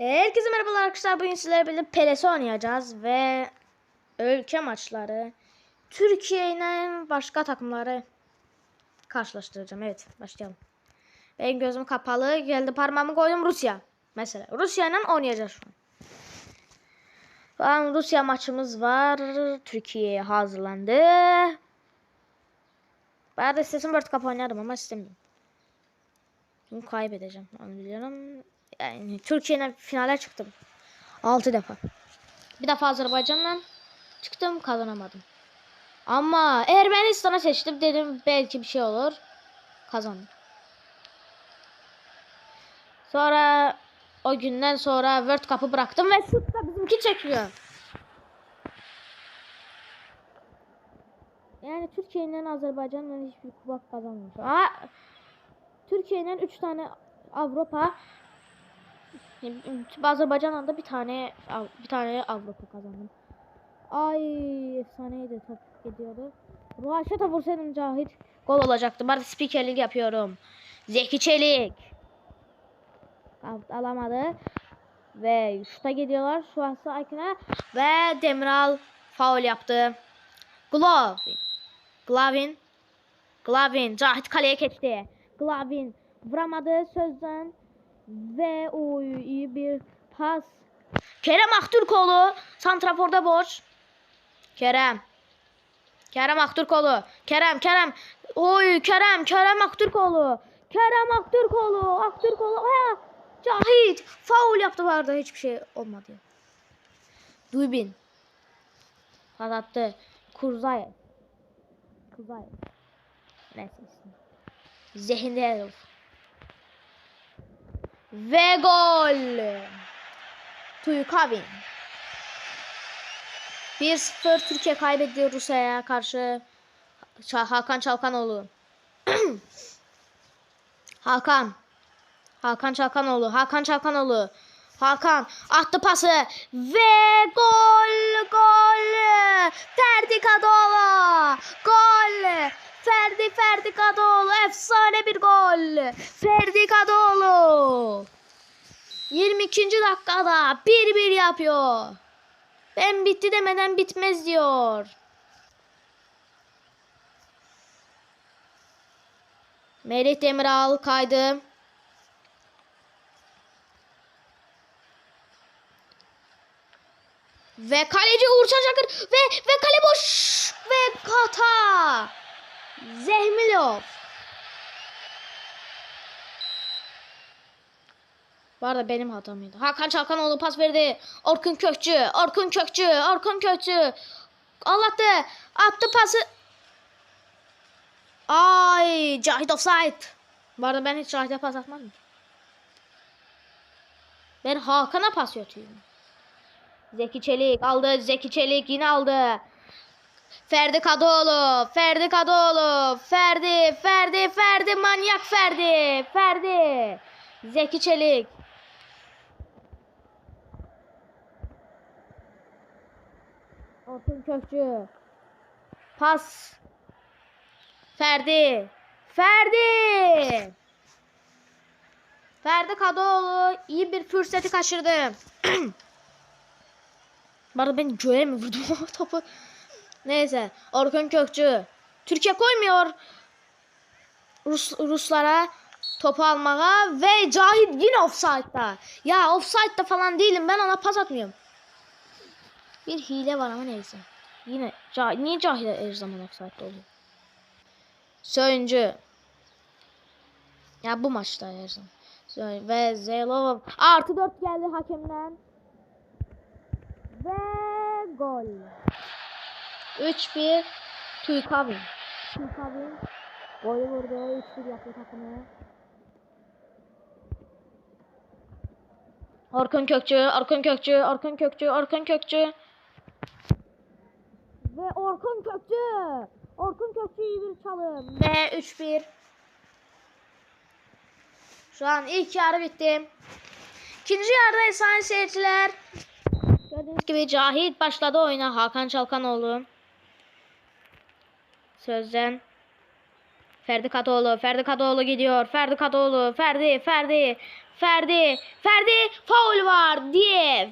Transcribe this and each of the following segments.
Herkese merhabalar arkadaşlar. Bugün sizlerle birlikte PLS oynayacağız ve ülke maçları Türkiye ile başka takımları karşılaştıracağım. Evet, başlayalım. Benim gözüm kapalı. Geldi parmağımı koydum Rusya. Mesela Rusya ile oynayacağız şu an. Şu an Rusya maçımız var. Türkiye hazırlandı. Ben de istedim World Cup oynarım ama istemiyorum. Bunu kaybedeceğim. Onu biliyorum. Yani Türkiye'ne finale çıktım. 6 defa. Bir defa Azerbaycan'la çıktım kazanamadım. Ama Ermenistan'a seçtim dedim belki bir şey olur. Kazandım. Sonra o günden sonra World Cup'ı bıraktım ve şut da bizimki çekiyor. Yani Türkiye ile Azerbaycan'la hiçbir kupa kazanmamış. Aa, Türkiye ile 3 tane Avrupa Azerbaycan'la da bir tane bir tane Avrupa kazandım. Ay efsaneydi top gidiyordu. Ruhaşata vursaydım Cahit gol olacaktı. Ben spikerlik yapıyorum. Zeki Çelik. Al- Alamadı. Ve şuta gidiyorlar. Şu an Aykın'a. Ve Demiral faul yaptı. Glovin. Glavin. Glavin. Cahit kaleye geçti. Glavin vuramadı sözden. Ve oy iyi bir pas. Kerem Aktürkoğlu santraforda boş. Kerem. Kerem Aktürkoğlu. Kerem Kerem. Oy Kerem Kerem Aktürkoğlu. Kerem Aktürkoğlu. Aktürkoğlu. Aya. Cahit. Faul yaptı vardı hiçbir şey olmadı. Duybin. Pas attı. Kurzayev. Kurzayev. Neyse ismi. Zehindev. Ve gol. Tuykavin. 1-0 Türkiye kaybediyor Rusya'ya karşı. Hakan Çalkanoğlu. Hakan. Hakan Çalkanoğlu. Hakan Çalkanoğlu. Hakan attı pası ve gol gol Ferdi Kadıoğlu gol Ferdi Ferdi Kadıoğlu efsane bir gol Ferdi Kadıoğlu 22. dakikada 1-1 yapıyor ben bitti demeden bitmez diyor Melih Demiral kaydı Ve kaleci Uğurcan Çakır ve ve kale boş ve kata. Zehmilov. Bu arada benim hatamıydı. Hakan Çalkanoğlu pas verdi. Orkun Kökçü, Orkun Kökçü, Orkun Kökçü. Anlattı. Attı pası. Ay, Cahit offside. Bu arada ben hiç Cahit'e pas atmadım. Ben Hakan'a pas atıyorum. Zeki Çelik aldı. Zeki Çelik yine aldı. Ferdi Kadıoğlu. Ferdi Kadıoğlu. Ferdi. Ferdi. Ferdi. Manyak Ferdi. Ferdi. Zeki Çelik. Orkun Kökçü. Pas. Ferdi. Ferdi. Ferdi Kadıoğlu iyi bir fırsatı kaçırdı. Arada ben göğe mi vurdum o topu? Neyse. Orkun Kökçü. Türkiye koymuyor Rus, Ruslara topu almaya ve Cahit yine offside'da. Ya offside'da falan değilim. Ben ona pas atmıyorum. Bir hile var ama neyse. Yine Cahit, niye Cahit her zaman offside'da oluyor? Söyüncü. Ya bu maçta her zaman. Ve Zelov artı 4 geldi hakemden. Ve gol. 3-1 Tuykavin. Tuykavin golü vurdu. 3-1 yaptı takımı. Orkun Kökçü, Orkun Kökçü, Orkun Kökçü, Orkun Kökçü. Ve Orkun Kökçü. Orkun Kökçü iyi bir çalım. Ve 3-1. Şu an ilk yarı bitti. İkinci yarıda efsane seyirciler. Gördüğünüz gibi Cahit başladı oyuna Hakan Çalkanoğlu. Sözden Ferdi Kadıoğlu, Ferdi Kadıoğlu gidiyor. Ferdi Kadıoğlu, Ferdi, Ferdi, Ferdi, Ferdi, faul var. Diyev.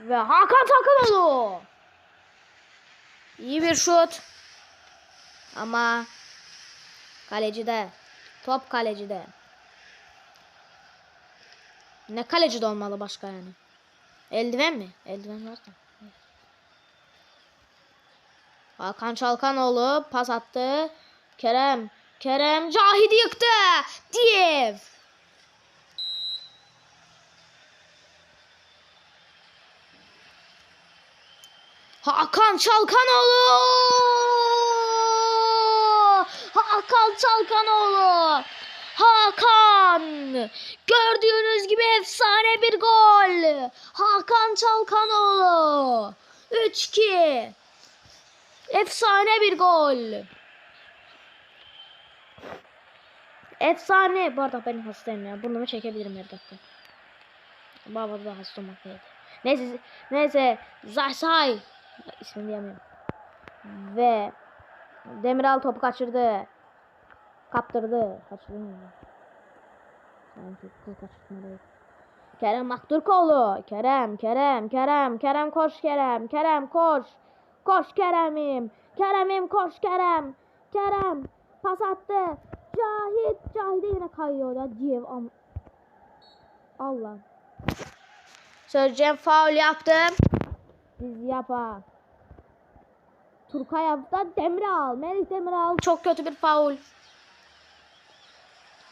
Ve Hakan Takımoğlu. İyi bir şut. Ama kalecide. Top kalecide. Ne kaleci de olmalı başka yani. Eldiven mi? Eldiven var da. Hakan Çalkanoğlu pas attı. Kerem. Kerem Cahit'i yıktı. Diyev. Hakan Çalkanoğlu. Hakan Çalkanoğlu. Hakan. Gördüğünüz gibi efsane bir gol. Hakan Çalkanoğlu. 3-2. Efsane bir gol. Efsane. Bu arada ben hastayım ya. Burnumu çekebilirim her dakika. Baba da hasta olmaktaydı. Neyse, neyse. Zaysay. İsmini diyemiyorum. Ve Demiral topu kaçırdı. Kaptırdı. Kaçırdı mı? Sanki kız kaçırtma değil. Kerem Aktürkoğlu. Kerem, Kerem, Kerem, Kerem koş Kerem, Kerem koş. Koş Kerem'im. Kerem'im koş Kerem. Kerem pas attı. Cahit, Cahit'e yine kayıyor da Diyev am Allah. Söyleyeceğim faul yaptım. Biz yapa. Turkay yaptı. Demiral. Melih Demiral. Çok kötü bir faul.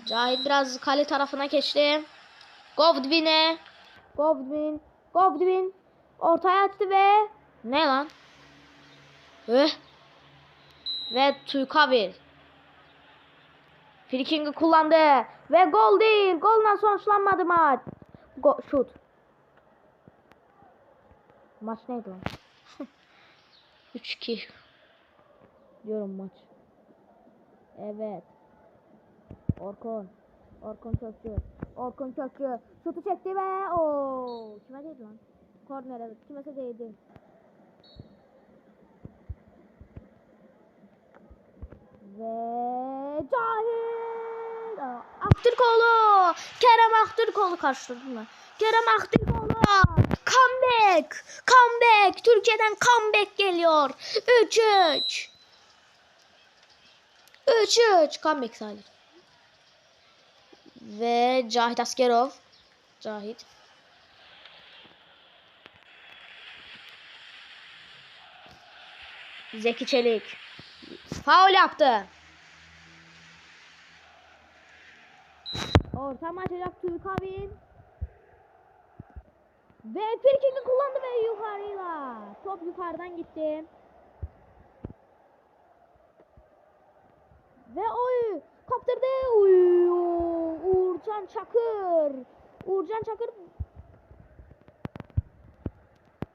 Cahit biraz kale tarafına geçti. Govdvin'e. Govdvin. Govdvin. Ortaya attı ve ne lan? Öh. Ve Tuykavil. Friking'i kullandı. Ve gol değil. Golla sonuçlanmadı maç. Go şut. Maç neydi lan? 3-2. Diyorum maç. Evet. Orkun. Orkun Kökçü. Orkun Kökçü. Şutu çekti ve o kime değdi lan? Kornere kimese değdi. Ve Cahil. Aktürkoğlu. Kerem Aktürkoğlu karşıladı mı? Kerem Aktürkoğlu. Comeback. Comeback. Türkiye'den comeback geliyor. 3-3. 3-3. Comeback sayılır. Ve Cahit Askerov. Cahit. Zeki Çelik. Faul yaptı. Orta açacak Türkavin. Ve Firking'i kullandı ve yukarıyla. Top yukarıdan gitti. Ve oy kaptırdı. Uy, Uğurcan Çakır. Uğurcan Çakır.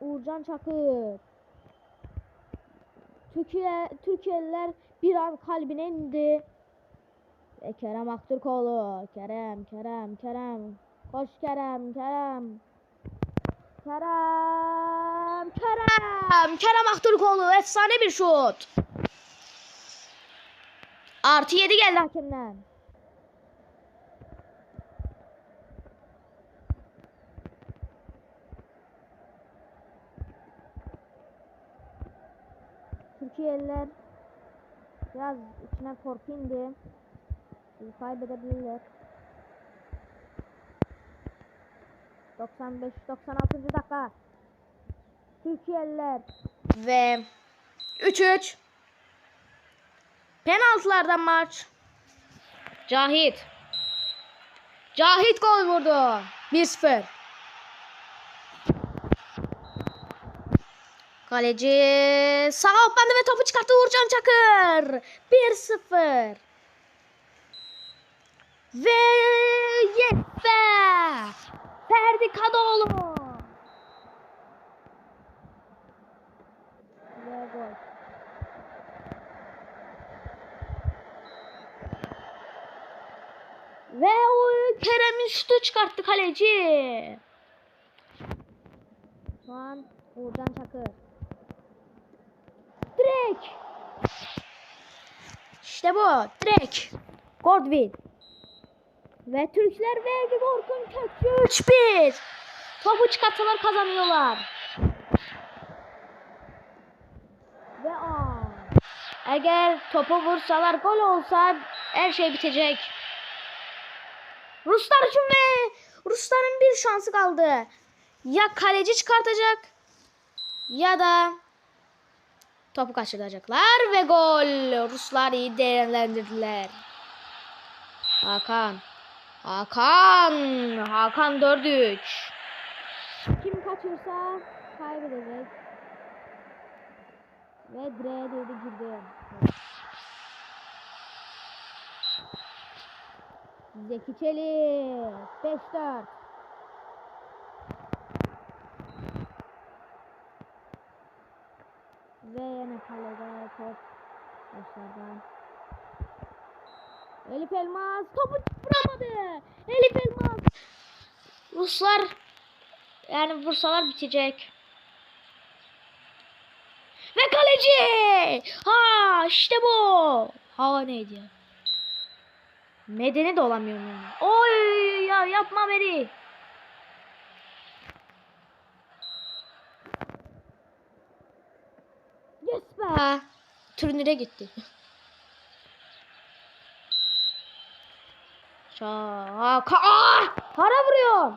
Uğurcan Çakır. Türkiye Türkiye'liler bir an kalbine indi. Ve Kerem Aktürkoğlu. Kerem, Kerem, Kerem. Koş Kerem, Kerem. Kerem, Kerem. Kerem Aktürkoğlu efsane bir şut. Artı 7 geldi hakemden. Türkiye'liler biraz içine korku indi. Bizi kaybedebilirler. 95 96. dakika. Türkiye'liler ve 3-3 Penaltılardan maç. Cahit. Cahit gol vurdu. 1-0. Kaleci sağ bandı ve topu çıkarttı Uğurcan Çakır. 1-0. Ve yes. Ferdi Kadıoğlu. Ve gol. Ve o Kerem'in şutu çıkarttı kaleci. Şu an Uğurcan Çakır. Direkt. İşte bu. Direkt. Godwin. Ve Türkler verdi korkunç kökçü 3-1. Topu çıkartsalar kazanıyorlar. Ve aa. Eğer topu vursalar gol olsa her şey bitecek. Ruslar için ve Rusların bir şansı kaldı. Ya kaleci çıkartacak ya da topu kaçıracaklar ve gol. Ruslar iyi değerlendirdiler. Hakan. Hakan. Hakan 4-3. Kim kaçırsa kaybedecek. Ve direğe girdi. Zeki Çelik. 5-4. Ve yine kalede top başlardan. Elif Elmas topu vuramadı. Elif Elmas. Ruslar yani vursalar bitecek. Ve kaleci. Ha işte bu. Hava neydi ya? Medeni de olamıyorum yani. Oy ya yapma beni. Yes be. Turnire gitti. Şaka. Aa! Para vuruyor.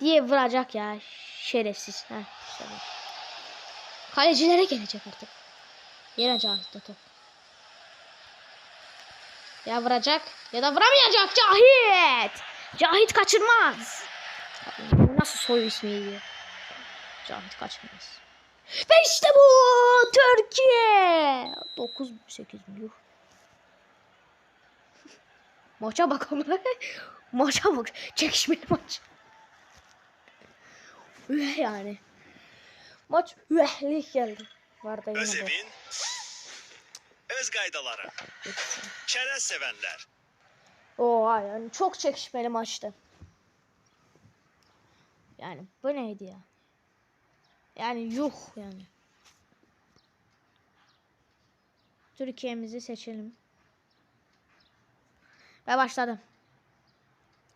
Diye vuracak ya. Şerefsiz. Heh, işte. Kalecilere gelecek artık. Yine Cahit'te top. Ya vuracak ya da vuramayacak Cahit. Cahit kaçırmaz. Nasıl soy ismiydi? Cahit kaçırmaz. Ve işte bu Türkiye. 9 8 yuh. Maça bak ama. Maça bak. Çekişmeli maç. Üh yani. Maç ühlik geldi. Var da yine. Özevin, Özgaydaları, çerez sevenler. Oha yani çok çekişmeli maçtı. Yani bu neydi ya? Yani yuh yani. Türkiye'mizi seçelim. Ve başladım.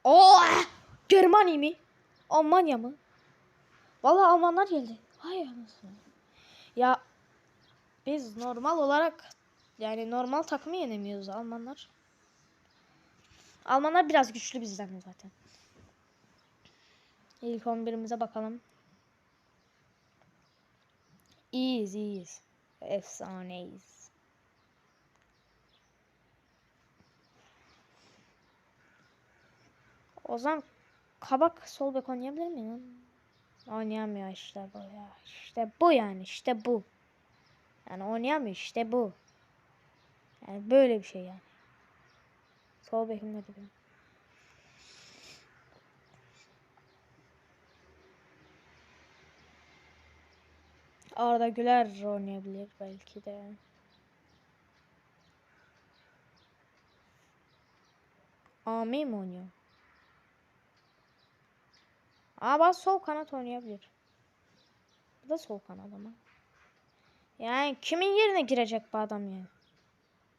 Oo! Germanya mi? Almanya mı? Vallahi Almanlar geldi. Hay anasını. Ya biz normal olarak yani normal takımı yenemiyoruz Almanlar. Almanlar biraz güçlü bizden zaten. İlk 11'imize bakalım. İyiyiz iyiyiz. Efsaneyiz. O zaman kabak sol bek oynayabilir miyim? Oynayamıyor işte bu ya. İşte bu yani işte bu. Yani oynayamıyor işte bu. Yani böyle bir şey yani. Sol bekim ne dedi? Arda Güler oynayabilir belki de. Ami mi oynuyor? Aa bak sol kanat oynayabilir. Bu da sol kanat ama. Yani kimin yerine girecek bu adam yani?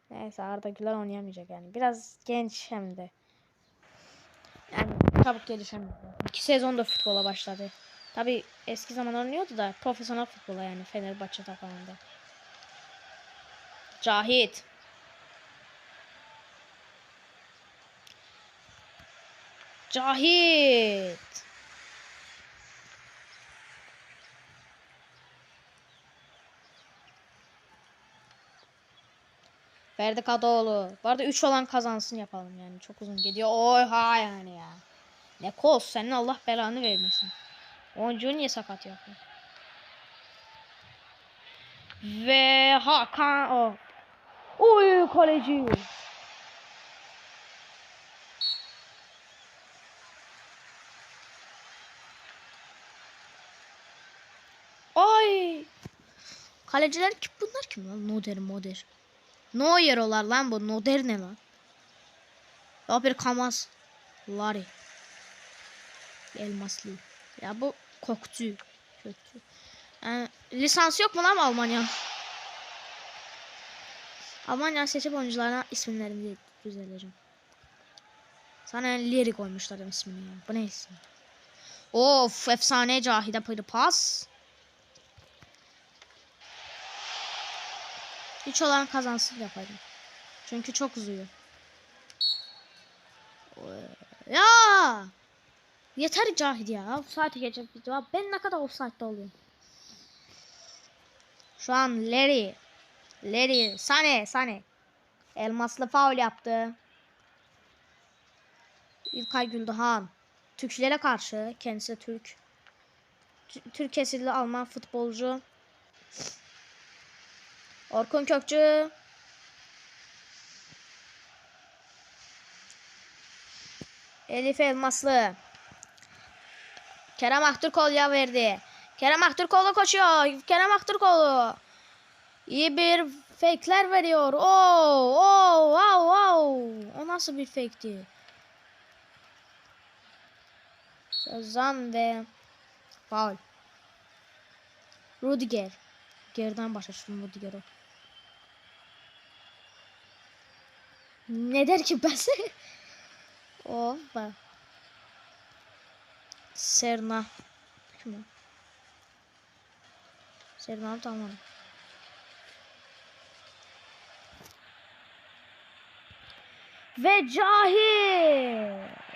Neyse Arda Güler oynayamayacak yani. Biraz genç hem de. Yani çabuk gelişemiyor. İki sezonda futbola başladı. Tabi eski zaman oynuyordu da profesyonel futbola yani Fenerbahçe takımında. Cahit. Cahit. Ferdi Kadıoğlu. Bu arada 3 olan kazansın yapalım yani. Çok uzun gidiyor. Oha yani ya. Ne kos senin Allah belanı vermesin. Oyuncuyu niye sakat yaptın? Ve Hakan o. Oy kaleci. Ay. Kaleciler kim bunlar kim lan? Noder moder. Neuer olar lan bu. Noder ne lan? Ya bir Kamaz. Lari. Elmaslı. Ya bu koktu. Kötü. Yani lisans yok mu lan Almanya? Almanya seçip oyuncularına isimlerini düzeleceğim. Sana Leri koymuşlar ismini ya. Bu ne isim? Of efsane Cahide Pırı Hiç olan kazansın yapayım. Çünkü çok uzuyor. Ya! Yeter Cahit ya. Offside geçecek video. Ben ne kadar offside'da oluyorum. Şu an Larry. Larry. Sane. Sane. Elmaslı faul yaptı. İlkay Güldoğan. Türklere karşı. Kendisi Türk. Türk kesilli Alman futbolcu. Orkun Kökçü. Elif Elmaslı. Kerem Aktürkoğlu'ya verdi. Kerem Aktürkoğlu koşuyor. Kerem Aktürkoğlu. İyi bir fake'ler veriyor. Oo, oo, wow, wow. O nasıl bir fake'ti? Sözan ve faul. Rudiger. Geriden başlamıştım Rudiger'e. Ne der ki ben Oh bak. Serna. O? Serna tamam. Ve cahil.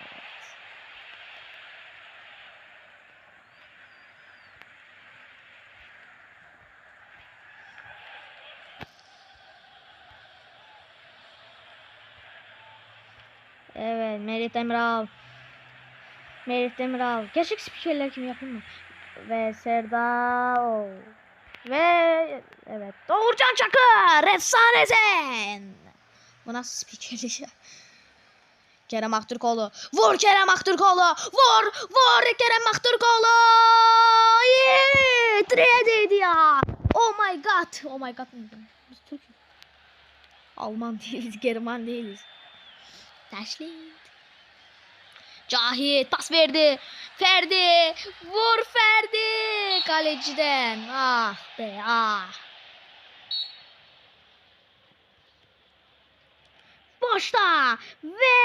Merit Demiral. Merit Demiral. Gerçek spikerler kim yapayım mı? Ve Serdar. Ve evet Doğurcan Çakır. Efsanesin. Bu nasıl spikerlik ya? Kerem Aktürkoğlu. Vur Kerem Aktürkoğlu. Vur. Vur Kerem Aktürkoğlu. Yeah. Tre'deydi ya. Oh my god. Oh my god. Biz Türk. Alman değiliz. German değiliz. Taşlit. Cahit pas verdi. Ferdi. Vur Ferdi. Kaleciden. Ah be ah. Boşta. Ve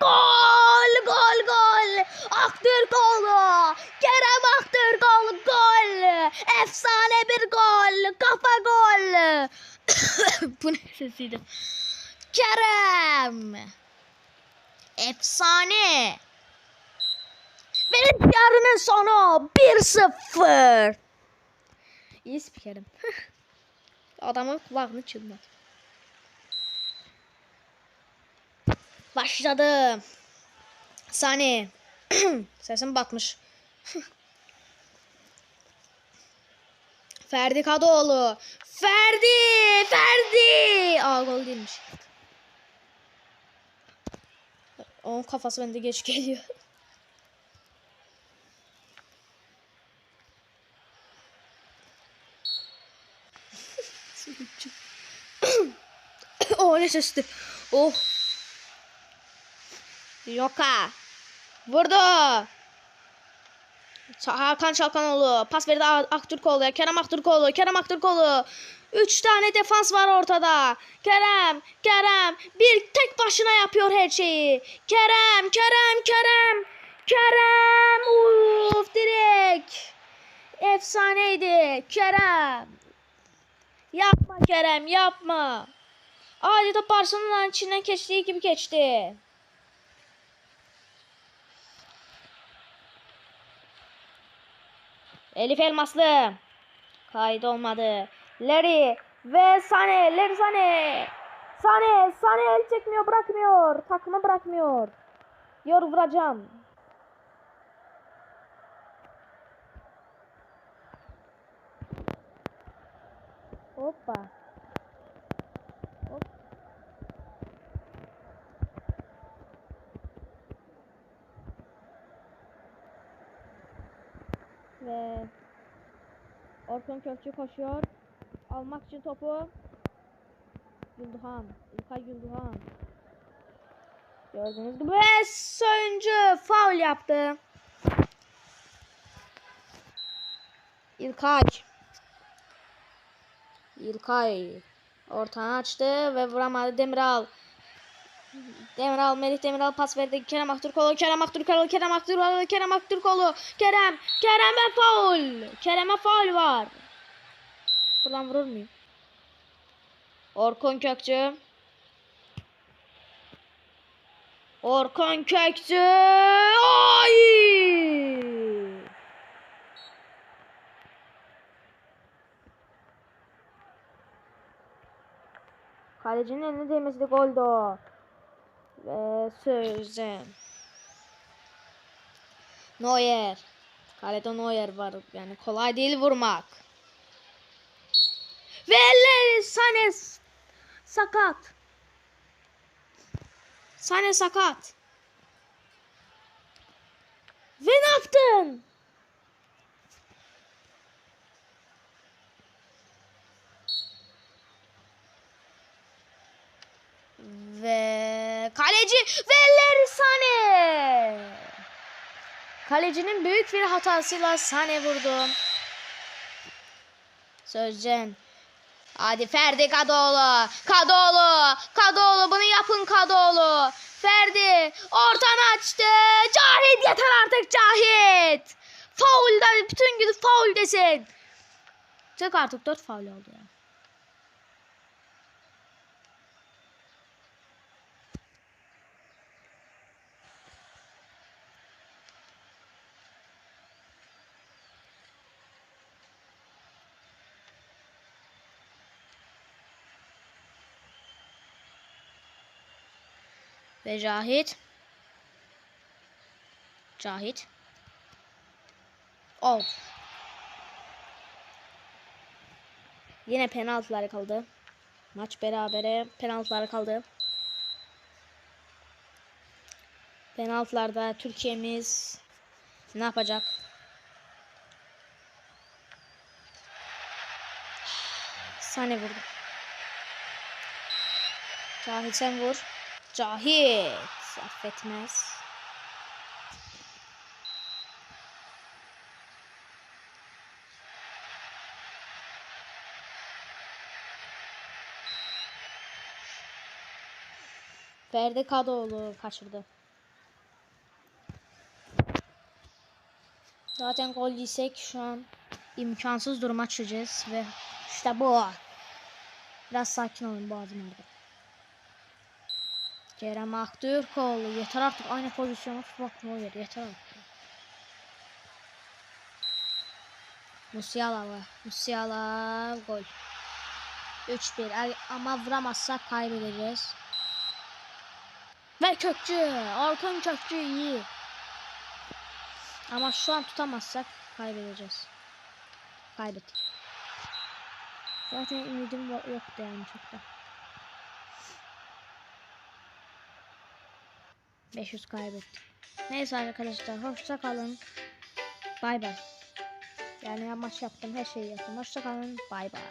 gol gol gol. Aktürkoğlu. Kerem Aktürkoğlu gol. Efsane bir gol. Kafa gol. Bu ne sesiydi? Kerem. Efsane. Ve yarının sonu 1-0. İyi spikerim. Adamın kulağını çınlat. Başladı. Saniye. Sesim batmış. Ferdi Kadıoğlu. Ferdi! Ferdi! Aa gol değilmiş. Onun kafası bende geç geliyor. Sesti. Oh. Yoka. Vurdu. Hakan Çalkanoğlu. Pas verdi Aktürkoğlu'ya. Kerem Aktürkoğlu. Kerem Aktürkoğlu. Üç tane defans var ortada. Kerem. Kerem. Bir tek başına yapıyor her şeyi. Kerem. Kerem. Kerem. Kerem. Uf direkt. Efsaneydi. Kerem. Yapma Kerem yapma. Adeta Barcelona'nın içinden geçtiği gibi geçti. Elif Elmaslı. Kayıt olmadı. Larry ve Sane. Larry Sane. Sane. Sane el çekmiyor bırakmıyor. Takımı bırakmıyor. Yor vuracağım. Hoppa. Ve Orkun Kökçü koşuyor. Almak için topu. Gülduhan. İlkay Gülduhan. Gördüğünüz gibi ve oyuncu faul yaptı. İlkay. İlkay ortanı açtı ve vuramadı Demiral. Demiral, Melih Demiral pas verdi. Kerem Aktürkoğlu, Kerem Aktürkoğlu, Kerem Aktürkoğlu, Kerem Aktürkoğlu. Kerem, Kerem'e faul. Kerem'e faul var. Buradan vurur muyum? Orkun Kökçü. Orkun Kökçü. Ay! Kalecinin eline değmesi de goldü o. Ve Sözen. Neuer. Kalede Neuer var. Yani kolay değil vurmak. Ve Sane sakat. Sane sakat. Ve ne yaptın? Ve kaleci Veller Sane. Kalecinin büyük bir hatasıyla Sane vurdu. Sözcen. Hadi Ferdi Kadıoğlu. Kadıoğlu. Kadıoğlu bunu yapın Kadıoğlu. Ferdi ortanı açtı. Cahit yeter artık Cahit. Faulda bütün gün faul desin. Çık artık 4 faul oldu ya. Ve Cahit. Cahit. Of. Yine penaltılar kaldı. Maç berabere penaltılar kaldı. Penaltılarda Türkiye'miz ne yapacak? Sane vurdu. Cahit sen vur. Cahit affetmez. Ferdi Kadıoğlu kaçırdı. Zaten gol yesek şu an imkansız duruma düşeceğiz ve işte bu. Biraz sakin olun boğazım ağrıdı. Kerem Aktürkoğlu yeter artık aynı pozisyona tutmak ne olur yeter artık. Musiala var. Musiala gol. 3-1 Ay- ama vuramazsak kaybedeceğiz. Ve Kökçü. Orkun Kökçü iyi. Ama şu an tutamazsak kaybedeceğiz. Kaybettik. Zaten ümidim yo- yoktu yani çok. 500 kaybettik. Neyse arkadaşlar hoşça kalın. Bay bay. Yani maç yaptım her şeyi yaptım. Hoşça kalın. Bay bay.